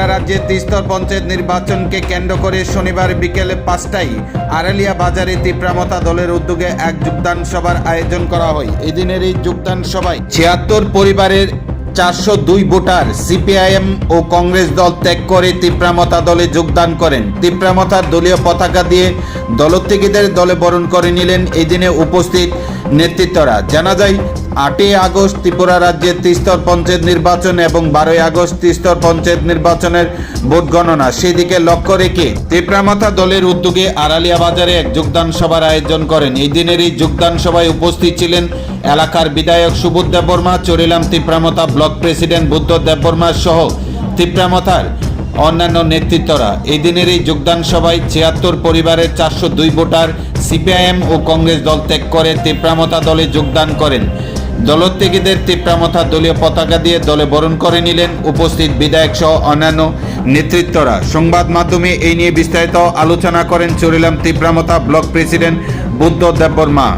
ত্রিপুরা রাজ্যের তিস্তর পঞ্চায়েত নির্বাচনকে কেন্দ্র করে শনিবার বিকেলে পাঁচটায় আড়ালিয়া বাজারে তীব্রামতা দলের উদ্যোগে এক যোগদান সভার আয়োজন করা হয়। এদিনের এই যোগদান সভায় ছিয়াত্তর পরিবারের চারশো দুই ভোটার, সিপিআইএম ও কংগ্রেস দল ত্যাগ করে তীব্রামতা দলে যোগদান করেন। তীব্রামতার দলীয় পতাকা দিয়ে দলত্যাগীদের দলে বরণ করে নিলেন এদিনে উপস্থিত নেতৃত্বরা। জানা যায় আটই আগস্ট ত্রিপুরা রাজ্যের তিস্তর পঞ্চায়েত নির্বাচন এবং বারোই আগস্ট তিস্তর পঞ্চায়েত নির্বাচনের ভোট গণনা। সেদিকে লক্ষ্য রেখে তীব্রামাথা দলের উদ্যোগে আড়ালিয়া বাজারে এক যোগদান সভার আয়োজন করেন। এই দিনের এই যোগদান সভায় উপস্থিত ছিলেন এলাকার বিধায়ক সুবোধ দেববর্মা, চরিলাম তীব্রামথা ব্লক প্রেসিডেন্ট বুদ্ধ দেববর্মা সহ তীব্রামথার অন্যান্য নেতৃত্বরা। এই দিনের এই যোগদান সভায় ছিয়াত্তর পরিবারের চারশো দুই ভোটার, সিপিআইএম ও কংগ্রেস দল ত্যাগ করে তীব্রামতা দলে যোগদান করেন। দলত্যাগীদের তীব্রামথা দলীয় পতাকা দিয়ে দলে বরণ করে নিলেন উপস্থিত বিধায়ক সহ অন্যান্য নেতৃত্বরা। সংবাদ মাধ্যমে এই নিয়ে বিস্তারিত আলোচনা করেন চরিলাম তীব্রামতা ব্লক প্রেসিডেন্ট বুদ্ধ দেববর্মা।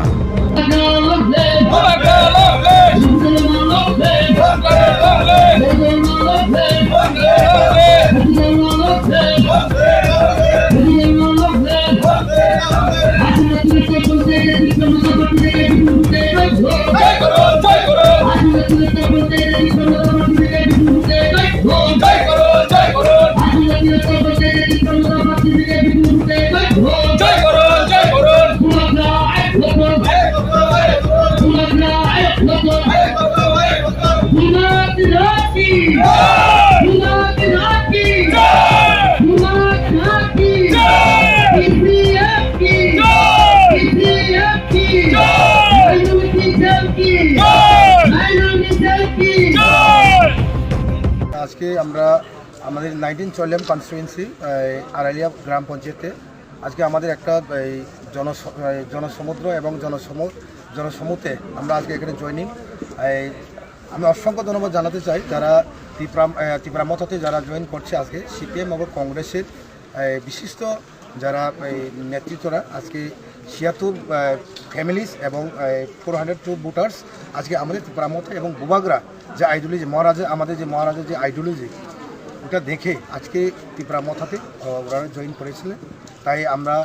আজকে আমরা আমাদের নাইনটিন চল্যাম কনস্টিটুয়েন্সি আড়ালিয়া গ্রাম পঞ্চায়েতে আজকে আমাদের একটা, এই জন জনসমুদ্র এবং জনসম, জনসমুতে আমরা আজকে এখানে জয়নিং আমি অসংখ্য ধন্যবাদ জানাতে চাই যারা ত্রিপুরা ত্রিপুরামথাতে যারা জয়েন করছে আজকে। সিপিএম এবং কংগ্রেসের বিশিষ্ট যারা নেতৃত্বরা আজকে ছিয়াত্তর ফ্যামিলিস এবং ফোর হান্ড্রেড টু ভোটার্স আজকে আমাদের ত্রিপুরামথা এবং বুবাগরা যে আইডিওলজি মহারাজা, আমাদের যে মহারাজের যে আইডিওলজি ওটা দেখে আজকে ত্রিপুরা মথাতে ওরা জয়েন করেছিলেন। তাই আমরা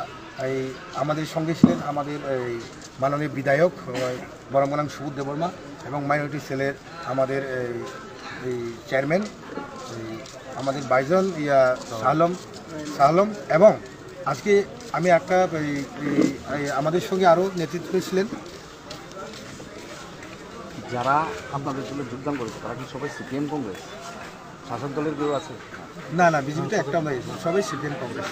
এই আমাদের সঙ্গে ছিলেন আমাদের এই মাননীয় বিধায়ক বরমনাং সুবুদ দেবর্মা এবং মাইনরিটি সেলের আমাদের এই এই চেয়ারম্যান আমাদের বাইজন ইয়া শাহলম শাহলম এবং আজকে আমি একটা আমাদের সঙ্গে আরও নেতৃত্ব ছিলেন। যারা আপনাদের দলে যোগদান করেছে তারা কি সবাই সিপিএম কংগ্রেস? শাসক দলের কেউ আছে? না না বিজেপিতে একটা সবাই সিপিএম কংগ্রেস।